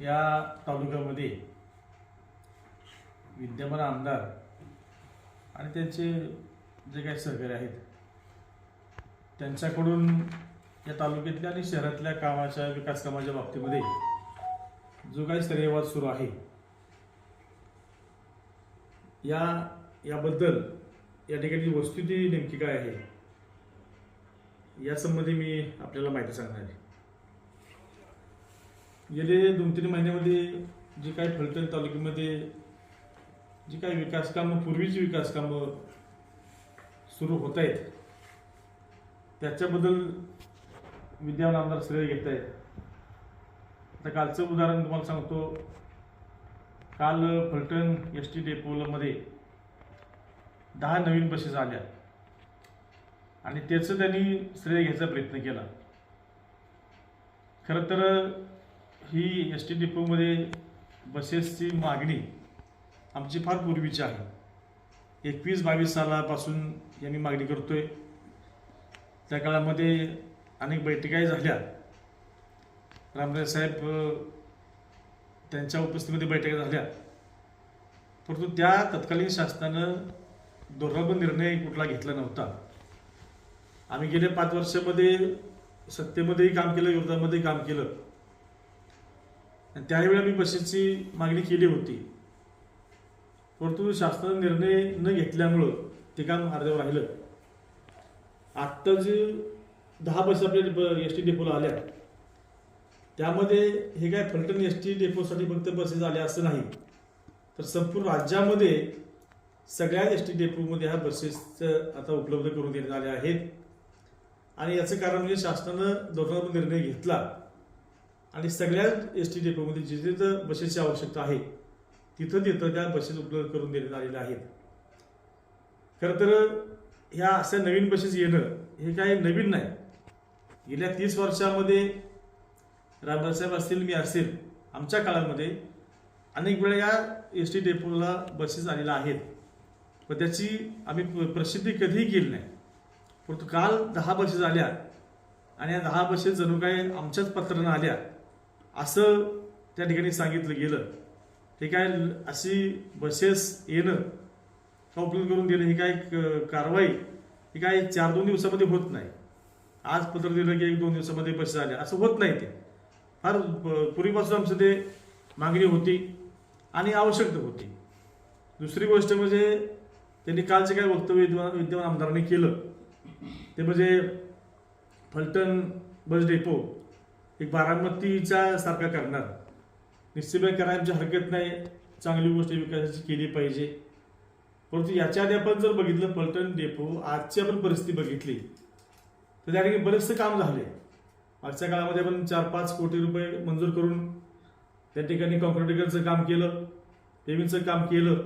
या तालुक्यामध्ये विद्यमान आमदार आणि त्यांचे जे काही सहकारी आहेत त्यांच्याकडून या तालुक्यातल्या आणि शहरातल्या कामाच्या विकास कामाच्या बाबतीमध्ये जो काही स्तरीयवाद सुरू आहे या याबद्दल या ठिकाणी वस्तुस्थिती नेमकी काय आहे यासंबंधी मी आपल्याला माहिती सांगणार आहे. गेले दोन तीन महिन्यामध्ये जे काही फलटण तालुक्यामध्ये जी काही विकास कामं पूर्वीची विकास कामं सुरू होत आहेत त्याच्याबद्दल विद्यमान आमदार श्रेय घेत आहेत. आता कालचं उदाहरण तुम्हाला सांगतो. काल फलटण एस टी डेपोलामध्ये दहा नवीन बसेस आल्या आणि त्याचं त्यांनी श्रेय घ्यायचा प्रयत्न केला. खरं तर ही एस टी डिपोमध्ये बसेसची मागणी आमची फार पूर्वीची आहे. एकवीस बावीस सालापासून यांनी मागणी करतोय. त्या काळामध्ये अनेक बैठकाही झाल्या. रामदास साहेब त्यांच्या उपस्थितीमध्ये बैठका झाल्या. परंतु त्या तत्कालीन शासनानं धोरणाबद्ध निर्णय कुठला घेतला नव्हता. आम्ही गेल्या पाच वर्षामध्ये सत्तेमध्येही काम केलं विरोधामध्येही काम केलं. आणि त्यावेळी आम्ही बसेसची मागणी केली होती. परंतु शासनाचा निर्णय न घेतल्यामुळं ते काम अर्ध्यावर राहिलं. आत्ता जे दहा बस आपल्या एस टी डेपोला आल्या. त्यामध्ये हे काय फलटण एस टी डेपोसाठी फक्त बसेस आल्या असं नाही. तर संपूर्ण राज्यामध्ये सगळ्या एस टी डेपोमध्ये ह्या बसेसचं आता उपलब्ध करून देण्यात आल्या आहेत. आणि याचं कारण म्हणजे शासनानं धोरणात्मक निर्णय घेतला. आणि सगळ्या एस टी डेपोमध्ये जिथे जिथं बसेसची आवश्यकता आहे तिथं तिथं त्या बसेस उपलब्ध करून देण्यात आलेल्या आहेत. खरं तर ह्या अशा नवीन बसेस येणं हे काय नवीन नाही. गेल्या तीस वर्षामध्ये रामदासाहेब असतील मी असेल आमच्या काळामध्ये अनेक वेळा या एस टी डेपोला बसेस आलेल्या आहेत. पण त्याची आम्ही प्रसिद्धी कधीही केली नाही. परंतु काल दहा बसेस आल्या आणि या दहा बसेस जणू काय आमच्याच पत्रानं आल्या. असं त्या ठिकाणी सांगितलं गेलं. हे काय अशी बसेस येणं का उपलब्ध करून देणं ही काय क- कारवाई ही काय चार दोन दिवसामध्ये होत नाही. आज पत्र दिलं की एक दोन दिवसामध्ये बसेस आल्या. असं होत नाही ते. फार प- पूर्वीपासून आमचं ते मागणी होती आणि आवश्यकता होती. दुसरी गोष्ट म्हणजे त्यांनी कालचे काय वक्तव्य विद्यमान विद्यमान आमदारांनी केलं. ते म्हणजे फलटण बस डेपो एक बारामतीच्या सारखा करणार. निश्चितपणे करायला आमची हरकत नाही. चांगली गोष्ट विकासाची केली पाहिजे. परंतु याच्या आधी आपण जर बघितलं पलटण डेपो आजची आपण परिस्थिती बघितली. तर त्या ठिकाणी बरेचसे काम झाले. मागच्या काळामध्ये आपण चार पाच कोटी रुपये मंजूर करून त्या ठिकाणी कॉन्क्रिटिकलचं काम केलं पेविंगचं काम केलं.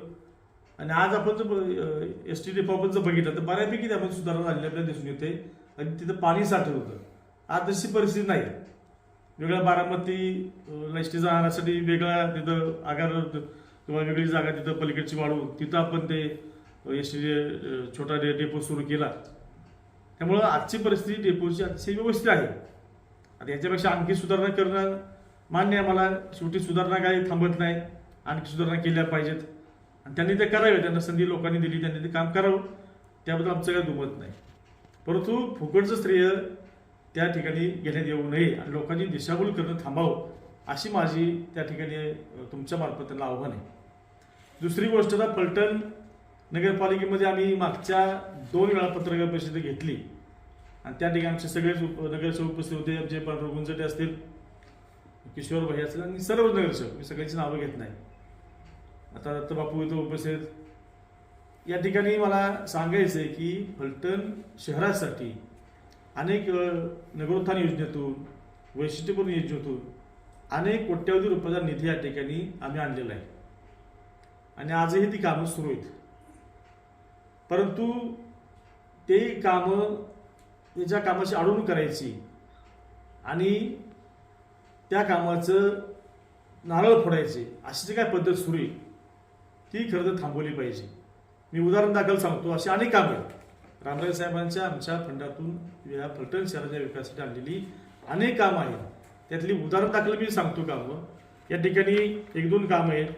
आणि आज आपण जर एस टी डेपो आपण जर बघितलं तर बऱ्यापैकी त्यामध्ये सुधारणा झालेली आपल्याला दिसून येते. आणि तिथं पाणी साठत होतं. आज तशी परिस्थिती नाही. वेगळा बारामती एस टी जाण्यासाठी वेगळा तिथं आगार किंवा वेगळी जागा तिथं पलीकडची वाढवून. तिथं आपण ते एस टी छोटा डे डेपो सुरू केला. त्यामुळं आजची परिस्थिती डेपोची अतिशय व्यवस्थित आहे. आता याच्यापेक्षा आणखी सुधारणा करणं मान्य आहे मला. शेवटी सुधारणा काही थांबत नाही. आणखी सुधारणा केल्या पाहिजेत. आणि त्यांनी ते करावे. त्यांना संधी लोकांनी दिली. त्यांनी ते काम करावं. त्याबद्दल आमचं काही दुमत नाही. परंतु फुकटचं श्रेय त्या ठिकाणी घेण्यात येऊ नये आणि लोकांनी दिशाभूल करणं थांबावं अशी माझी त्या ठिकाणी तुमच्या मार्फत त्यांना आव्हान आहे. दुसरी गोष्ट आता फलटण नगरपालिकेमध्ये आम्ही मागच्या दोन वेळा पत्रकार परिषद घेतली. आणि त्या ठिकाणी आमचे सगळेच उप- नगरसेवक उपस्थित होते आमचे गुंजटे असतील किशोर भाई असतील आणि सर्व नगरसेवक. मी सगळ्यांची नावं घेत नाही. आता दत्त बापू इथं उपस्थित. या ठिकाणी मला सांगायचं आहे की फलटण शहरासाठी अनेक नगरोत्थान योजनेतून वैशिष्ट्यपूर्ण योजनेतून अनेक कोट्यावधी रुपयाचा निधी या ठिकाणी आम्ही आणलेला आहे. आणि आजही ती कामं सुरू आहेत. परंतु ते कामं त्याच्या कामाशी कामाची अडवणूक करायची आणि त्या कामाचं नारळ फोडायचे अशी जी काय पद्धत सुरू आहे ती खरं तर थांबवली पाहिजे. मी उदाहरण दाखल सांगतो अशी अनेक कामं आहेत. रामराज साहेबांच्या आमच्या फंडातून या फलटण शहराच्या विकासासाठी आणलेली अनेक कामं आहेत. त्यातली उदाहरण दाखल मी सांगतो कामं या ठिकाणी एक दोन कामं आहेत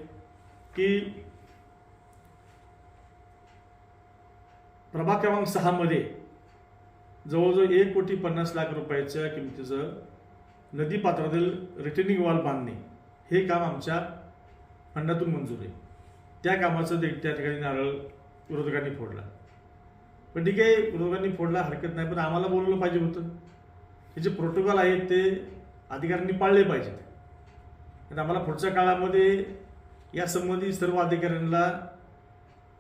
की प्रभाग क्रमांक सहामध्ये जवळजवळ एक कोटी पन्नास लाख रुपयाच्या किमतीचं नदी पात्रातील रिटर्निंग वॉल बांधणे हे काम आमच्या फंडातून मंजूर आहे. त्या कामाचं त्या ठिकाणी नारळ विरोधकांनी फोडला. पण ठीक आहे विरोधकांनी फोडला हरकत नाही पण आम्हाला बोलवलं पाहिजे होतं. हे जे प्रोटोकॉल आहेत ते अधिकाऱ्यांनी पाळले पाहिजेत. आम्हाला पुढच्या काळामध्ये यासंबंधी सर्व अधिकाऱ्यांना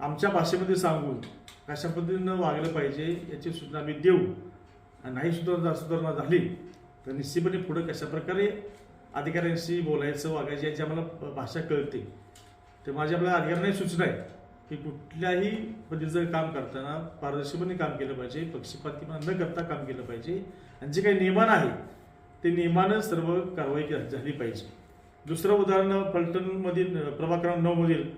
आमच्या भाषेमध्ये सांगून कशा पद्धतीनं वागलं पाहिजे याची सूचना आम्ही देऊ. आणि नाही सुधारणा सुधारणा झाली तर निश्चितपणे पुढं कशा प्रकारे अधिकाऱ्यांशी बोलायचं वागायचं याची आम्हाला भाषा कळते. तर माझी आपल्या अधिकाऱ्यांनाही सूचना आहे. की कुठल्याही पद्धतीचं काम करताना पारदर्शीपणे काम केलं पाहिजे पक्षपातीपणा न करता काम केलं पाहिजे. आणि जे काही नियमान आहे ते नियमानं सर्व कारवाई झाली पाहिजे. दुसरं उदाहरण फलटणमधील अं, प्रभाग क्रमांक नऊ मधील.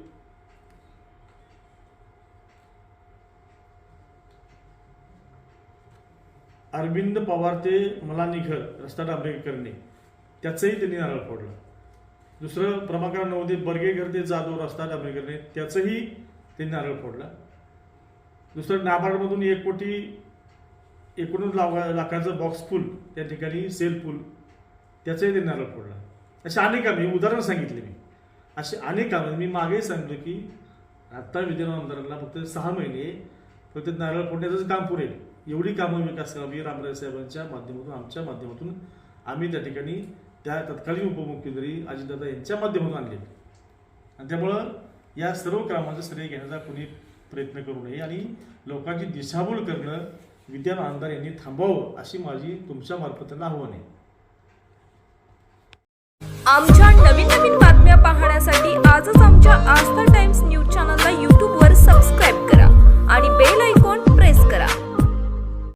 अरविंद पवार ते मला मलानिखर रस्ता डांबरे करणे. त्याचंही त्यांनी नारळ फोडलं. दुसरं प्रभाग क्रमांक नऊ बर्गे घर ते जाधव रस्ता डांबरे करणे. त्याचंही ते नारळ फोडला. दुसरं नाबार्डमधून एक कोटी एकोणीस लावा लाखाचं बॉक्स पूल त्या ठिकाणी सेल पूल त्याचंही ते नारळ फोडला. असे अनेक कामे उदाहरण सांगितले मी. असे अनेक कामं मी मागेही सांगितलं की आत्ता विद्यमान आमदारांना फक्त सहा महिने फक्त नारळ फोडण्याचं काम पुरेल. एवढी कामं विकास करावी रामराज साहेबांच्या माध्यमातून आमच्या माध्यमातून आम्ही त्या ठिकाणी त्या तत्कालीन उपमुख्यमंत्री अजितदादा यांच्या माध्यमातून आणले आणि त्यामुळं या सर्व कामाचा श्रेय घेण्याचा कुणी प्रयत्न करू नये आणि लोकांची दिशाभूल करणं विद्यान आमदार यांनी थांबवावं अशी माझी तुमच्या मार्फत आव्हान आहे. आमच्या नवीन नवीन बातम्या पाहण्यासाठी आजच आमच्या आस्था टाइम्स न्यूज चॅनलला यूट्यूबवर सबस्क्राईब करा आणि बेल ऐकून